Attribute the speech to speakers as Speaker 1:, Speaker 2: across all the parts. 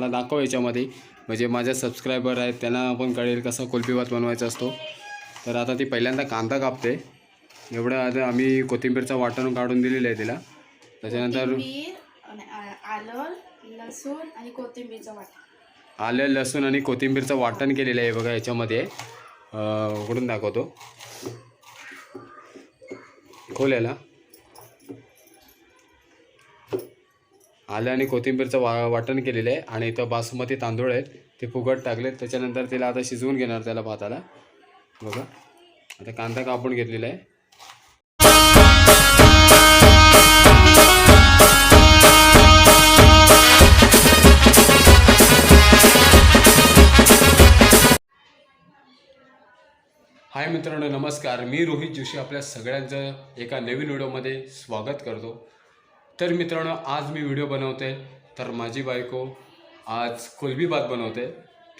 Speaker 1: मला दाखव याच्यामध्ये. म्हणजे माझ्या सबस्क्रायबर आहेत त्यांना पण कळेल कसा भात बनवायचा असतो. तर आता ती पहिल्यांदा कांदा कापते. एवढं आता आम्ही कोथिंबीरचा वाटण काढून दिलेलं आहे तिला. त्याच्यानंतर
Speaker 2: आलं लसूण आणि कोथिंबीरचं वाटण.
Speaker 1: आलं लसूण आणि कोथिंबीरचं वाटण केलेलं आहे बघा याच्यामध्ये. उघडून दाखवतो. खोल आलं आणि कोथिंबीरचं वा वाटण केलेलं आहे आणि इथं बासमती तांदूळ आहेत. ते फुगट टाकलेत. त्याच्यानंतर तिला आता शिजवून घेणार त्याला भाताला. बघा. आता कांदा कापून घेतलेला आहे. हाय मित्रांनो नमस्कार. मी रोहित जोशी आपल्या सगळ्यांचं एका नवीन व्हिडिओमध्ये स्वागत करतो. तर मित्रांनो आज मी व्हिडिओ बनवते. तर माझी बायको आज कोलबी भात बनवते.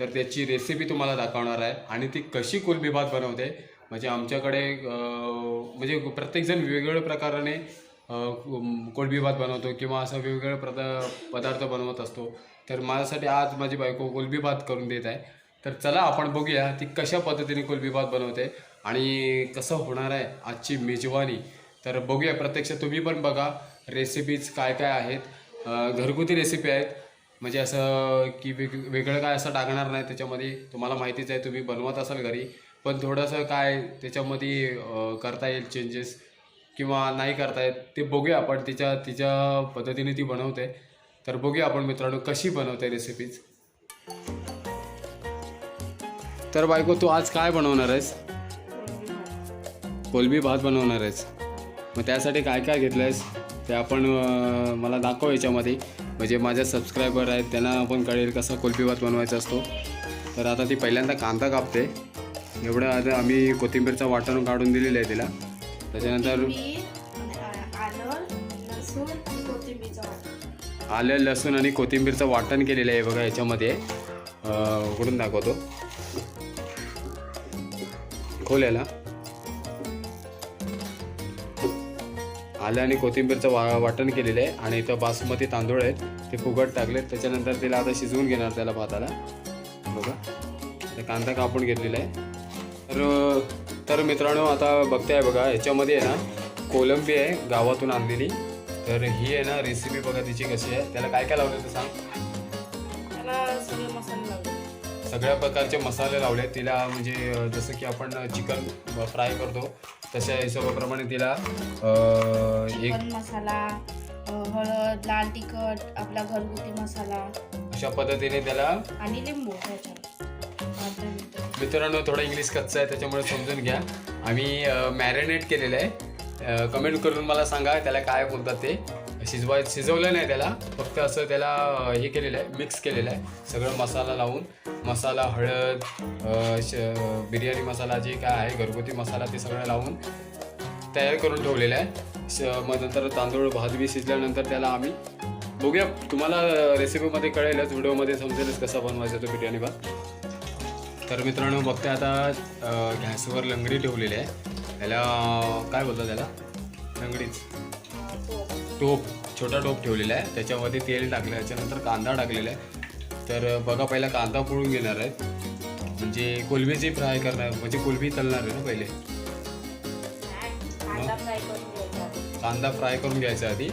Speaker 1: तर त्याची रेसिपी तुम्हाला दाखवणार आहे. आणि ती कशी कोलबी भात बनवते? म्हणजे आमच्याकडे म्हणजे प्रत्येकजण वेगवेगळ्या प्रकाराने अं, कोलबी भात बनवतो किंवा असं वेगवेगळे प्रदा पदार्थ बनवत असतो. तर माझ्यासाठी आज माझी बायको कोलबी भात करून देत आहे. तर चला आपण बघूया ती कशा पद्धतीने कोलबी भात बनवते आणि कसं होणार आहे आजची मेजवानी. तर बघूया प्रत्यक्ष तुम्ही पण बघा. रेसिपीज काय काय आहेत? घरगुती रेसिपी आहेत. म्हणजे असं की वेग वेगळं काय असं टाकणार नाही त्याच्यामध्ये. तुम्हाला माहितीच आहे तुम्ही बनवत असाल घरी पण थोडंसं काय त्याच्यामध्ये करता येईल चेंजेस किंवा नाही करता येत ते बघूया आपण. तिच्या तिच्या पद्धतीने ती बनवते. तर बघूया आपण मित्रांनो कशी बनवते रेसिपीज तर बायको तू आज काय बनवणार आहेस? कोलबी भात बनवणार आहेस. मग त्यासाठी काय काय घेतलं आहेस ते आपण मला दाखव याच्यामध्ये. म्हणजे माझ्या सबस्क्रायबर आहेत त्यांना आपण कळेल कसा कुल्फी भात बनवायचा असतो. तर आता ती पहिल्यांदा कांदा कापते. एवढं आता आम्ही कोथिंबीरचा वाटण काढून दिलेलं आहे तिला. त्याच्यानंतर
Speaker 2: आलं लसूण आणि कोथिंबीरचं वाटण
Speaker 1: केलेलं आहे बघा याच्यामध्ये. उघडून दाखवतो. खोल्याला आलं आणि कोथिंबीरचं वा वाटण केलेलं आहे आणि इथं बासमती तांदूळ आहेत. ते फुगट टाकलेत. त्याच्यानंतर तिला आता शिजवून घेणार त्याला भाताला. बघा. आता कांदा कापून घेतलेला आहे. तर तर मित्रांनो आता बघताय बघा याच्यामध्ये आहे ना कोलंबी आहे गावातून आणलेली. तर ही आहे ना रेसिपी बघा तिची कशी आहे. त्याला काय काय लावलं तर सांग.
Speaker 2: त्याला सगळे मसाले
Speaker 1: सगळ्या प्रकारचे मसाले लावले तिला म्हणजे जसं की आपण चिकन फ्राय करतो तशा हिशोबाप्रमाणे तिला एक
Speaker 2: चिकन मसाला हळद लाल तिखट आपला घरगुती मसाला.
Speaker 1: अशा पद्धतीने त्याला
Speaker 2: आणि लिंबू अर्धा
Speaker 1: मित्रांनो थोडं इंग्लिश कच्चं आहे त्याच्यामुळे समजून घ्या. आम्ही मॅरिनेट केलेलं आहे. कमेंट करून मला सांगा त्याला काय बोलतात ते. शिजवाय शिजवलं नाही त्याला. फक्त असं त्याला हे केलेलं आहे मिक्स केलेलं आहे. सगळं मसाला लावून मसाला हळद श बिर्याणी मसाला जे काय आहे घरगुती मसाला ते सगळं लावून तयार करून ठेवलेलं आहे. श मग नंतर तांदूळ भात बी शिजल्यानंतर त्याला आम्ही बघूया. तुम्हाला रेसिपीमध्ये कळेलच व्हिडिओमध्ये समजेलच कसा बनवायचा तो बिर्याणी भात. तर मित्रांनो बघते आता गॅसवर लंगडी ठेवलेली आहे. त्याला काय बोलतात त्याला? लंगडीच. टोप छोटा टोप ठेवलेला आहे. त्याच्यामध्ये तेल टाकलं त्याच्यानंतर कांदा टाकलेला आहे. तर बघा पहिला कांदा पोळून घेणार आहेत म्हणजे कोलबीची फ्राय करणार म्हणजे कोलबी तलणार आहे ना पहिले.
Speaker 2: कांदा फ्राय करून घ्यायचा
Speaker 1: आधी.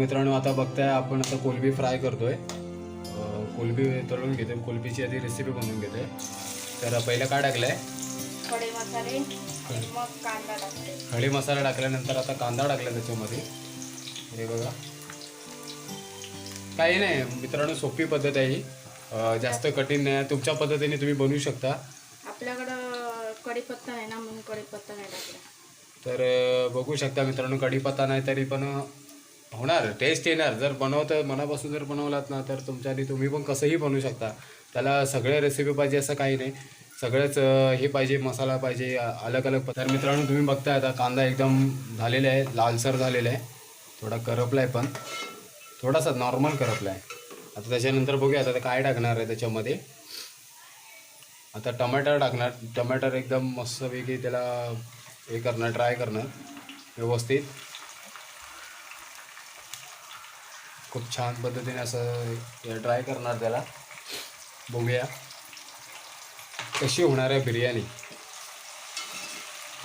Speaker 1: मित्रांनो आता बघताय आपण आता कोलबी फ्राय करतोय. कोलबी तळून घेतोय. कोलबीची आधी रेसिपी बनवून घेतोय. तर पहिलं काय टाकलंय?
Speaker 2: खडे मसाले आणि मग कांदा टाकते
Speaker 1: खडे मसाला टाकल्यानंतर आता कांदा टाकला त्याच्यामध्ये. हे बघा. काही नाही मित्रांनो सोपी पद्धत आहे ही. जास्त कठीण नाही. तुमच्या पद्धतीने तुम्ही बनवू शकता.
Speaker 2: आपल्याकडं कढीपत्ता नाही ना म्हणून कढीपत्ता नाही टाकला.
Speaker 1: तर बघू शकता मित्रांनो कढीपत्ता नाही तरी पण होणार टेस्ट येणार. जर बनवतं मनापासून जर बनवलात ना तर तुमच्यानी तुम्ही पण कसंही बनवू शकता. त्याला सगळे रेसिपी पाहिजे असं काही नाही. सगळंच हे पाहिजे मसाला पाहिजे अलग अलग तर मित्रांनो तुम्ही बघताय आता कांदा एकदम झालेला आहे लालसर झालेला आहे. थोडा करपला आहे पण. थोडासा नॉर्मल करपला आहे आता त्याच्यानंतर बघूया आता काय टाकणार आहे त्याच्यामध्ये. आता टमाटर टाकणार. टमाटर एकदम मस्तपैकी त्याला हे करणार ट्राय करणार. व्यवस्थित. खूप छान पद्धतीने असं ट्राय करणार त्याला. बघूया. कशी होणार आहे बिर्याणी?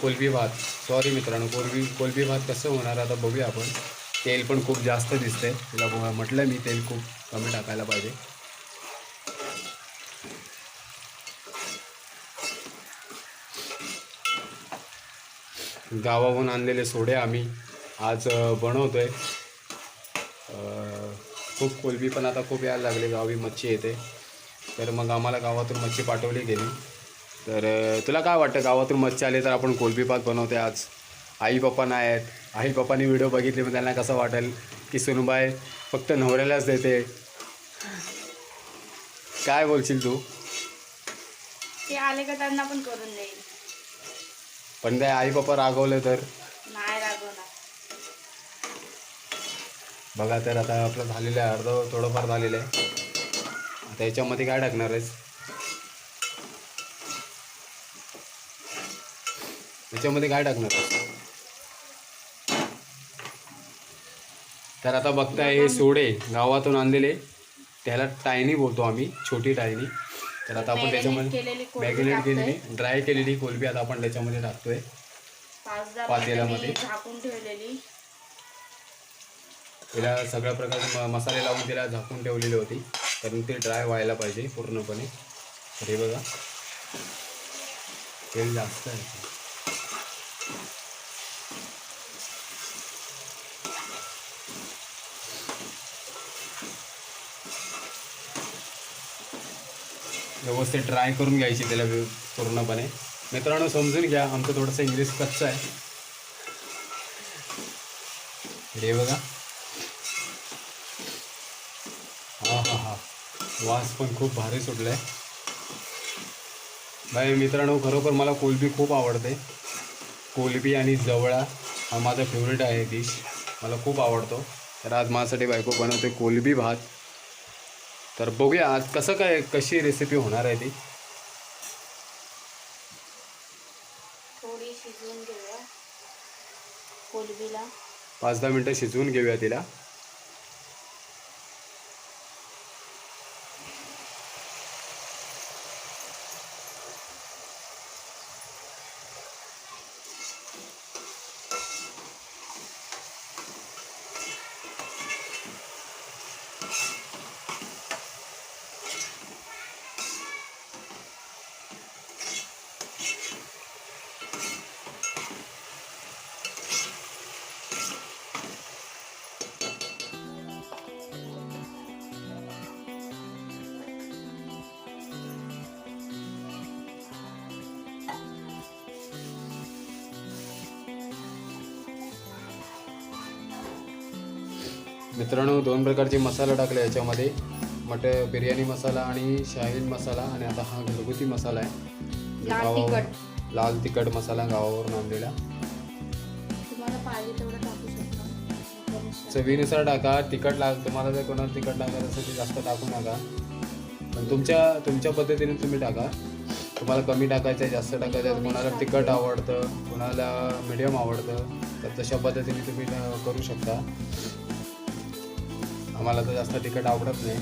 Speaker 1: कोलबी भात. सॉरी मित्रांनो कोलबी कोलबी भात कसं होणार आता बघूया आपण. तेल पण खूप जास्त दिसतंय. तुला बघा म्हटलं मी तेल खूप कमी टाकायला पाहिजे. गावाहून आणलेले सोडे आम्ही आज बनवतोय. खूप कोलबी पण आता खूप यायला लागले गावी मच्छी येते. तर मग आम्हाला गावातून मच्छी पाठवली गेली तर तुला काय वाटतं गावातून मच्छी आली तर आपण कोलबी पात बनवते आज? आई पप्पा नाही आहेत. आई पप्पानी व्हिडिओ बघितले मग त्यांना कसं वाटेल की सुनबाई फक्त नवऱ्यालाच देते? काय बोलशील तू?
Speaker 2: ते आले का त्यांना पण करून देईल.
Speaker 1: पण काय आई पप्पा रागवले तर?
Speaker 2: नाही.
Speaker 1: बघा तर आता आपलं झालेलं आहे अर्ध थोडंफार झालेलं आहे. आता याच्यामध्ये काय टाकणार आहेस? याच्यामध्ये काय टाकणार आहेस? तर आता बघताय हे सोडे गावातून आणलेले. त्याला टायनी बोलतो आम्ही छोटी टायनी. तर आता आपण त्याच्यामध्ये मॅगिनेट. केलेली ड्राय केलेली कोलबी आता आपण त्याच्यामध्ये टाकतोय. पातेल्यामध्ये.
Speaker 2: मिनिटं मी झाकून ठेवलेली
Speaker 1: तिला सगळ्या प्रकारचे म मसाले लावून तिला झाकून ठेवलेली होती. कारण ते ड्राय व्हायला पाहिजे पूर्णपणे. तर हे बघा. तेल जास्त आहे. व्यवस्थित ट्राय करून घ्यायची त्याला पूर्णपणे. मित्रांनो समजून घ्या. आमचं थोडंसं इंग्लिश कच्चं आहे. हे बघा हा हा हा वास पण खूप भारी सुटलाय. बाई मित्रांनो खरोखर मला कोलबी खूप आवडते. कोलबी आणि जवळा हा माझा फेवरेट आहे डिश मला खूप आवडतो. तर आज माझ्यासाठी बायको बनवते कोलबी भात. तर बघूया आज कसं काय कशी रेसिपी होणार आहे ती.
Speaker 2: थोडी शिजवून घेऊया कोलबीला.
Speaker 1: पाच दहा मिनटं शिजवून घेऊया तिला. मित्रांनो दोन प्रकारचे मसाला टाकले याच्यामध्ये. मट बिर्याणी मसाला आणि शाहीन मसाला. आणि आता हा घरगुती मसाला आहे. गावावर-
Speaker 2: तिखट.
Speaker 1: लाल तिखट मसाला गावावरून आणलेला. चवीनुसार टाका. तिखट लाग तुम्हाला जर कोणाला तिखट लागायचं असेल तर जास्त टाकू नका. पण तुमच्या तुमच्या पद्धतीने तुम्ही टाका. तुम्हाला कमी टाकायचं आहे जास्त टाकायचं आहे. कोणाला तिखट आवडतं कोणाला मिडियम आवडतं तर तशा पद्धतीने तुम्ही करू शकता. आम्हाला तर जास्त तिखट आवडत नाही.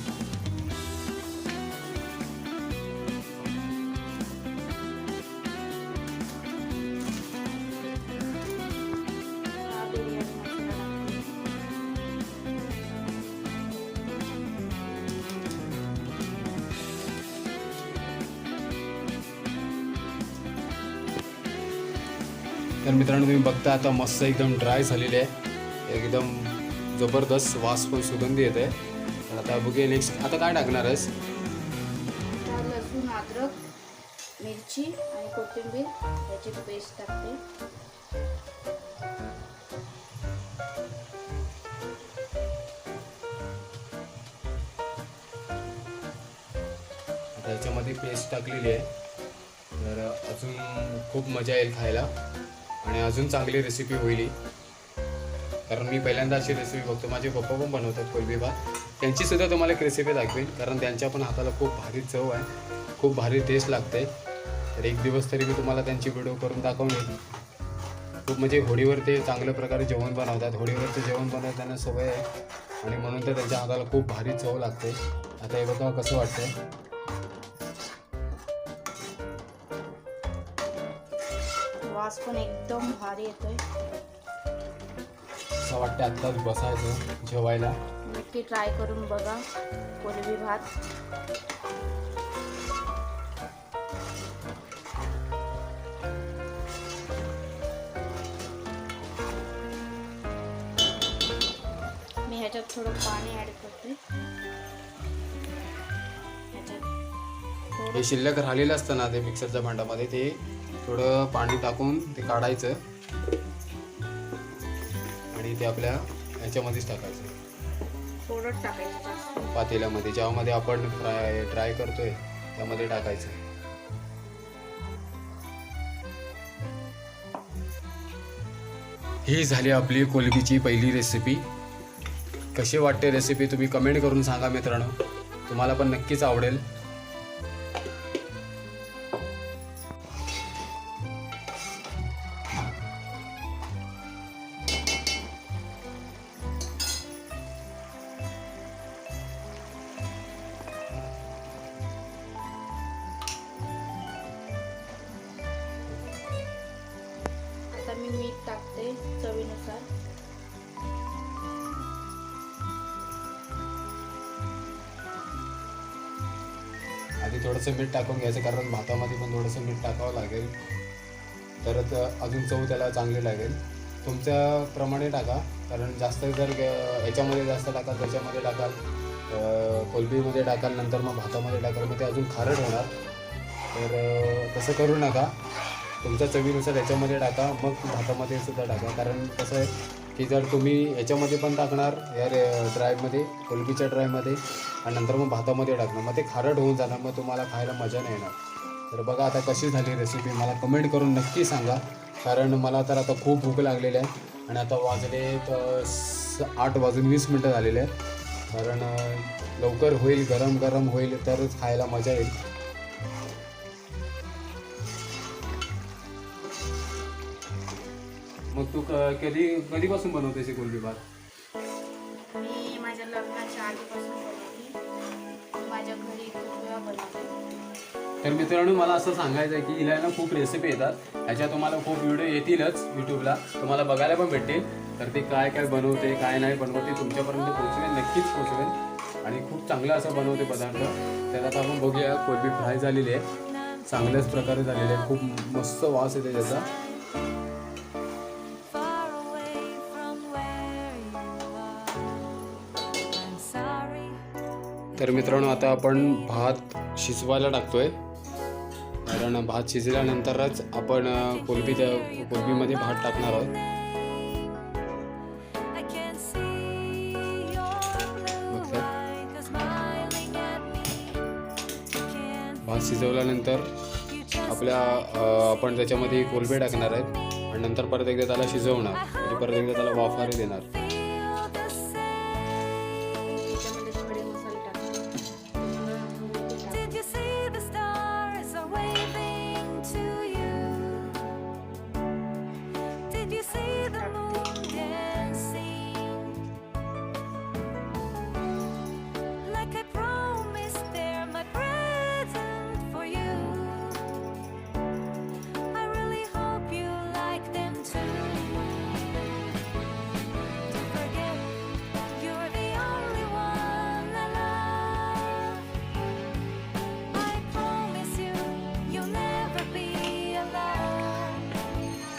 Speaker 1: तर मित्रांनो तुम्ही बघता आता मस्त एकदम ड्राय झालेली आहे. एकदम जबरदस्त वास पण सुगंधी येत आहे. आता बघूया नेक्स्ट आता काय टाकणार आहेस?
Speaker 2: लसूण अद्रक मिरची आणि कोथिंबीर याची पेस्ट टाकते.
Speaker 1: त्याच्यामध्ये पेस्ट टाकलेली आहे. तर अजून खूप मजा येईल खायला. आणि अजून चांगली रेसिपी होईल कारण मी पहिल्यांदा अशी रेसिपी बघतो. माझे पप्पा पण बनवतात कोलबी भात त्यांचीसुद्धा तुम्हाला एक रेसिपी दाखवेन. कारण त्यांच्या पण हाताला खूप भारी चव आहे. खूप भारी टेस्ट लागते. तर एक दिवस तरी मी तुम्हाला त्यांची व्हिडिओ करून दाखवली खूप म्हणजे होळीवर ते चांगल्या प्रकारे जेवण बनवतात. होळीवरचं जेवण बनवताना त्यांना सवय आहे. आणि म्हणून तर त्यांच्या हाताला खूप भारी चव लागते. आता हे बघा कसं वाटतंय.
Speaker 2: वास पण एकदम भारी येतोय.
Speaker 1: असं वाटतं आत्ताच बसायचं जेवायला.
Speaker 2: नक्की ट्राय करून बघा कोलबी भात. मी ह्याच्यात थोडं पाणी ॲड करते.
Speaker 1: हे शिल्लक राहिलेलं असतं ना ते मिक्सरच्या भांड्यामध्ये ते थोडं पाणी टाकून ते काढायचं. आणि ते आपल्या ह्याच्यामध्येच टाकायचं.
Speaker 2: थोडं टाकायचं.
Speaker 1: पातेल्यामध्ये. ज्यामध्ये आपण फ्राय ट्राय करतोय त्यामध्ये टाकायचं. ही झाली आपली कोलबीची पहिली रेसिपी कशी वाटते रेसिपी तुम्ही कमेंट करून सांगा मित्रांनो. तुम्हाला पण नक्कीच आवडेल. थोडंसं मीठ टाकून घ्यायचं कारण भातामध्ये पण थोडंसं मीठ टाकावं लागेल. तरच अजून चव त्याला चांगली लागेल. तुमच्या प्रमाणे टाका कारण जास्त जर ग- याच्यामध्ये जास्त टाकाल त्याच्यामध्ये टाकाल कोलबीमध्ये टाकाल नंतर मग भातामध्ये टाकाल मग ते अजून खारट होणार. तर तसं करू नका. तुमच्या चवीनुसार याच्यामध्ये टाका मग भातामध्ये सुद्धा टाका कारण कसं की जर तुम्ही याच्यामध्ये पण टाकणार या रे ड्रायमध्ये कोलबीच्या ड्रायमध्ये आणि नंतर मग भातामध्ये टाकणार. मग ते खारट होऊन जाणार मग तुम्हाला खायला मजा नाही येणार. तर बघा आता कशी झाली रेसिपी मला कमेंट करून नक्की सांगा. कारण मला तर आता खूप भूक लागलेली आहे आणि आता वाजले तर स- आठ वाजून वीस मिनटं झालेले आहेत. कारण लवकर होईल गरम गरम होईल तरच खायला मजा येईल. मग तू क- कधी कधीपासून बनवतेस ही कोलबी भात?
Speaker 2: मी माझ्या लग्नाच्या आधीपासून बनवते. माझ्या घरी खूप वेळा बनवते.
Speaker 1: तर मित्रांनो मला असं सांगायचं आहे की हिला ना खूप रेसिपी येतात. ह्याच्या तुम्हाला खूप व्हिडिओ येतीलच यूट्यूबला तुम्हाला बघायला पण भेटतील. तर ते काय काय बनवते काय नाही बनवते तुमच्यापर्यंत पोहोचवेल नक्कीच पोहोचवेल. आणि खूप चांगलं असं बनवते पदार्थ. तर आता आपण बघूया कोलबी फ्राय झालेली आहे. चांगल्याच प्रकारे झालेली आहे. खूप मस्त वास येते त्याचा. तर मित्रांनो आता आपण भात शिजवायला टाकतोय. कारण भात शिजल्यानंतरच आपण कोलबी त्या कोलबीमध्ये भात टाकणार आहोत. भात शिजवल्यानंतर आपल्या आपण त्याच्यामध्ये कोलबे टाकणार आहेत. आणि नंतर परत एकदा त्याला शिजवणार. म्हणजे परत एकदा त्याला वाफारी देणार.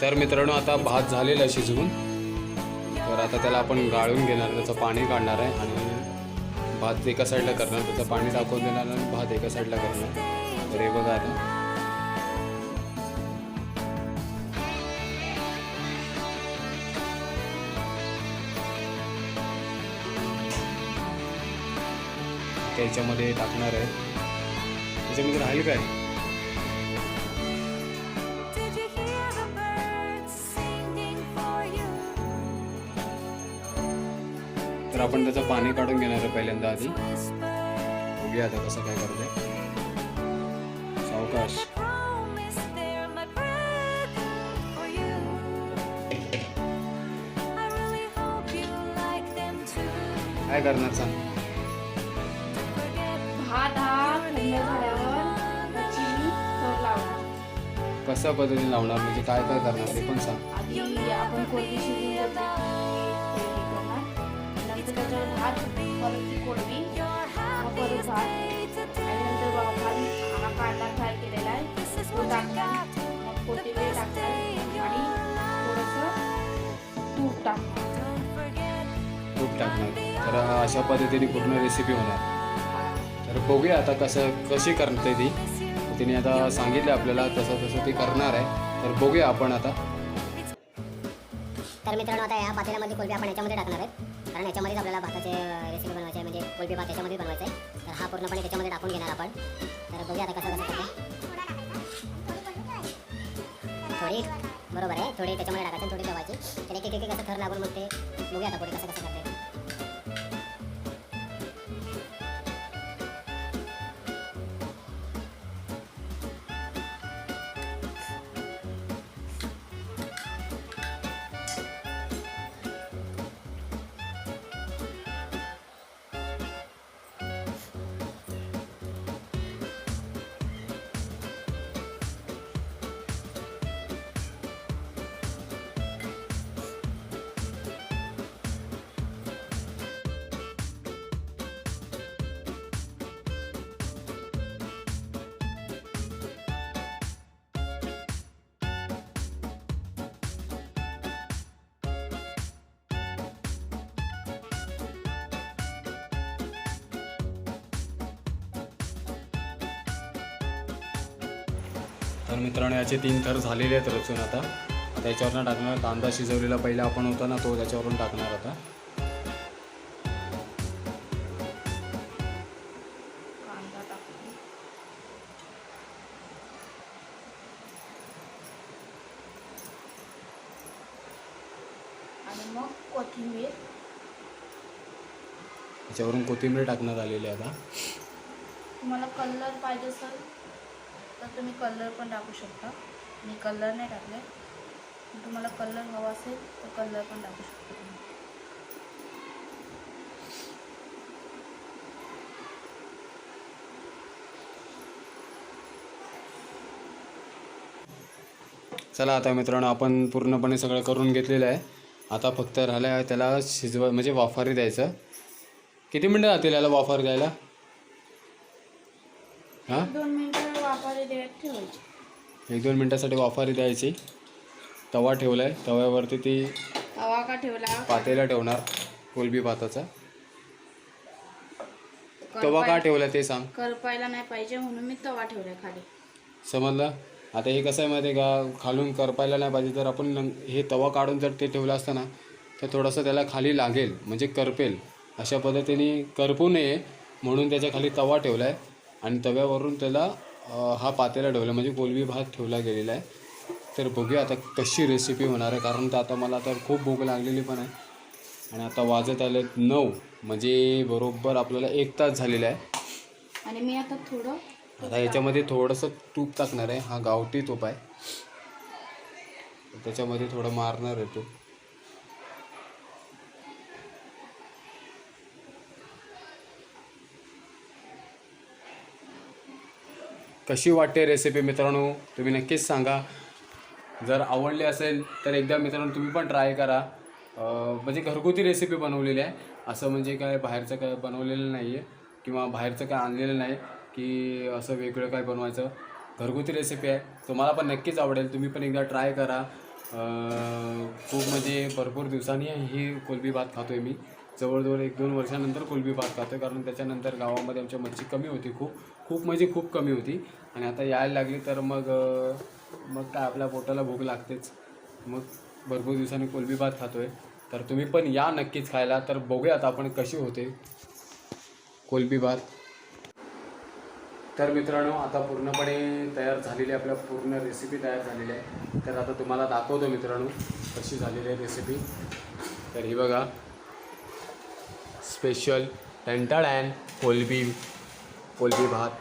Speaker 1: तर मित्रांनो आता भात झालेला आहे शिजवून. तर आता त्याला आपण गाळून घेणार त्याचं पाणी काढणार आहे आणि भात एका साईडला करणार त्याचं पाणी टाकून देणार आणि भात एका साईडला करणार. तर हे बघा आता. त्याच्यामध्ये टाकणार आहे. त्याच्यामध्ये राहील काय? आपण त्याचं पाणी काढून घेणार आहे पहिल्यांदा आधी. बघूया आता कसं काय करतोय. सावकाश. काय करणार सांग. कशा पद्धतीने लावणार? म्हणजे काय काय करणार ते पण सांग.
Speaker 2: भात परत ती कोळंबी मग परत भात आणि नंतर बघा भात हा कांदा फ्राय केलेला आहे. तो मग कोथिंबीर आणि थोडंसं तूप टाकणार.
Speaker 3: Don't forget
Speaker 1: तूप टाकणार. तर अशा पद्धतीने पूर्ण रेसिपी होणार. तर बघूया आता कसं कशी करते ती. तिने आता सांगितलं आपल्याला तसं तसं ती करणार आहे. तर बघूया आपण आता.
Speaker 4: तर मित्रांनो आता या पातेल्यामध्ये कोलबी आपण याच्यामध्ये टाकणार आहेत कारण याच्यामध्येच आपल्याला भाताचे रेसिपी बनवायचे म्हणजे कोलबी भात याच्यामध्ये बनवायचा आहे तर हा पूर्णपणे त्याच्यामध्ये टाकून घेणार आपण. तर बघूया आता कसं कसं करते थोडी बरोबर आहे थोडी त्याच्यामध्ये टाकायची थोडी ठेवायची तर एक एक कसं असं थर लागून मग ते बघूया आता पुढे कसं कसं
Speaker 1: तर मित्रांनो याचे तीन थर झालेले आहेत रचून आता. आता याच्यावरनं टाकणार कांदा शिजवलेला पहिला आपण होता ना तो त्याच्यावरून टाकणार आता.
Speaker 2: मग कोथिंबीर.
Speaker 1: त्याच्यावरून कोथिंबीर टाकण्यात आलेली आहे आता.
Speaker 2: तुम्हाला कलर पाहिजे असेल तर तुम्ही कलर पण टाकू शकता. मी कलर नाही टाकले. तुम्हाला कलर हवा असेल तर कलर पण टाकू शकता तुम्ही.
Speaker 1: चला आता मित्रांनो आपण पूर्णपणे सगळं करून घेतलेलं आहे. आता फक्त राहिलं आहे त्याला शिजवा म्हणजे वाफारी द्यायचं. किती मिनटं जातील याला वाफारी द्यायला? हां?
Speaker 2: वाफारी देत ठेवायची.
Speaker 1: एक दोन मिनटासाठी वाफारी द्यायची. तवा ठेवला आहे तव्यावरती ती
Speaker 2: तवा का ठेवला?
Speaker 1: पातेला ठेवणार कोलबी भाताचा. तवा का ठेवला ते सांग.
Speaker 2: करपायला नाही पाहिजे म्हणून मी तवा ठेवला खाली.
Speaker 1: समजलं? आता हे कसं आहे माहिती आहे का? खालून करपायला नाही पाहिजे. तर आपण हे तवा काढून जर ते ठेवलं असतं ना तर थोडंसं त्याला खाली लागेल. म्हणजे करपेल. अशा पद्धतीने करपू नये म्हणून त्याच्याखाली तवा ठेवला आहे आणि तव्यावरून त्याला हा पातेला ठेवला म्हणजे कोलबी भात ठेवला गेलेला आहे. तर बघूया आता कशी रेसिपी होणार आहे कारण तर आता मला तर खूप भूक लागलेली पण आहे. आणि आता वाजत आले नऊ म्हणजे बरोबर आपल्याला एक तास झालेला आहे.
Speaker 2: आणि मी आता थोडं
Speaker 1: आता याच्यामध्ये थोडंसं तूप टाकणार आहे हा गावठी तूप आहे. त्याच्यामध्ये थोडं मारणार आहे तूप. कशी वाटते रेसिपी मित्रांनो? तुम्ही नक्कीच सांगा. जर आवडली असेल तर एकदा मित्रांनो तुम्ही पण ट्राय करा. म्हणजे घरगुती रेसिपी बनवलेली आहे. असं म्हणजे काय बाहेरचं काय बनवलेलं नाही आहे किंवा बाहेरचं काय आणलेलं नाही की असं वेगळं काय बनवायचं. घरगुती रेसिपी आहे. तुम्हाला पण नक्कीच आवडेल. तुम्ही पण एकदा ट्राय करा. खूप म्हणजे भरपूर दिवसांनी ही कोलबी भात खातो आहे मी. जवळजवळ एक दोन वर्षानंतर कोलबी भात खातो कारण त्याच्यानंतर गावामध्ये आमच्या मच्छी कमी होती खूप. खूप म्हणजे खूप कमी होती. आणि आता यायला लागली तर मग मग काय आपल्या पोटाला भूक लागतेच. मग भरपूर दिवसांनी कोलबी भात खातो आहे तर तुम्ही पण या नक्कीच खायला. तर बघूया आता आपण कशी होते कोलबी भात. तर मित्रांनो आता पूर्णपणे तयार झालेली आहे आपल्या पूर्ण रेसिपी तयार झालेली आहे. तर आता तुम्हाला दाखवतो मित्रांनो कशी झालेली आहे रेसिपी तर ही बघा. Special टंटाळ and कोलबी. कोलबी भात.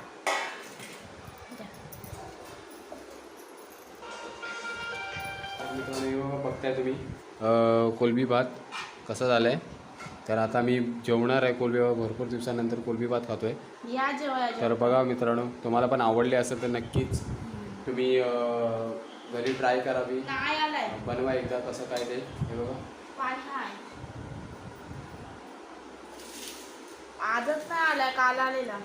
Speaker 1: बघताय तुम्ही कोलबी भात. कसा झाला आहे तर आता मी जेवणार आहे कोलबी. भात भरपूर दिवसानंतर कोलबी भात खातो आहे
Speaker 2: या
Speaker 1: तर बघा मित्रांनो तुम्हाला पण आवडले असेल तर नक्कीच तुम्ही अं, घरी ट्राय करावी
Speaker 2: नाही आलाय.
Speaker 1: बनवा एकदा कसं काय ते. हे बघा.
Speaker 2: पाणी आहे आजच नाही आलाय काल आलेला.